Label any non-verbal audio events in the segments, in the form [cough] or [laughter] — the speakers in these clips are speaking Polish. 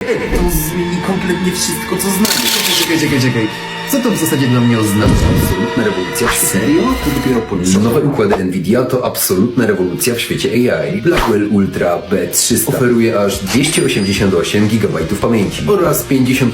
To zmieni kompletnie wszystko, co znamy. Czekaj, czekaj, czekaj. Co to w zasadzie dla mnie oznacza? Absolutna rewolucja. Serio? To dopiero początek. Nowe układy Nvidia to absolutna rewolucja w świecie AI. Blackwell Ultra B300 oferuje aż 288 GB pamięci oraz 50%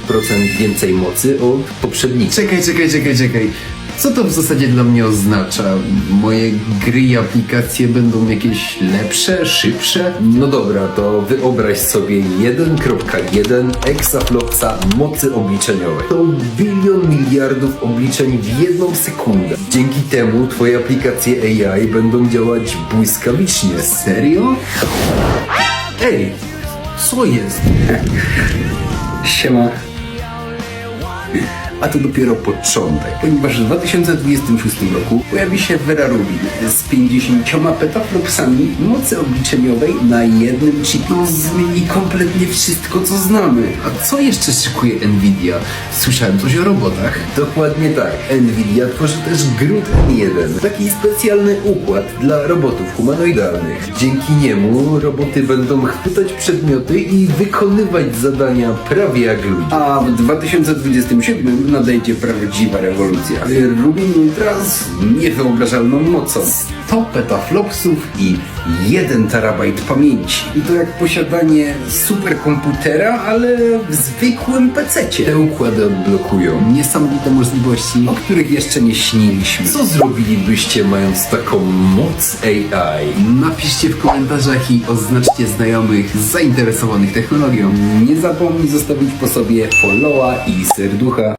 więcej mocy od poprzedników. Czekaj, czekaj, czekaj, czekaj. Co to w zasadzie dla mnie oznacza? Moje gry i aplikacje będą jakieś lepsze, szybsze? No dobra, to wyobraź sobie 1.1 exaflopsa mocy obliczeniowej. To bilion miliardów obliczeń w jedną sekundę. Dzięki temu twoje aplikacje AI będą działać błyskawicznie. Serio? Ej, co jest? [laughs] Siema. A to dopiero początek, ponieważ w 2026 roku pojawi się Vera Rubin z 50 petaflopsami mocy obliczeniowej na jednym chipie. To zmieni kompletnie wszystko, co znamy. A co jeszcze szykuje Nvidia? Słyszałem coś o robotach. Dokładnie tak. Nvidia tworzy też Groot N1, taki specjalny układ dla robotów humanoidalnych. Dzięki niemu roboty będą chwytać przedmioty i wykonywać zadania prawie jak ludzie. A w 2027 nadejdzie prawdziwa rewolucja. Rubin Ultra z niewyobrażalną mocą. 100 petaflopsów i 1 terabajt pamięci. I to jak posiadanie superkomputera, ale w zwykłym pececie. Te układy odblokują Niesamowite możliwości. o których jeszcze nie śniliśmy. Co zrobilibyście mając taką moc AI? Napiszcie w komentarzach i oznaczcie znajomych zainteresowanych technologią. Nie zapomnij zostawić po sobie followa i serducha.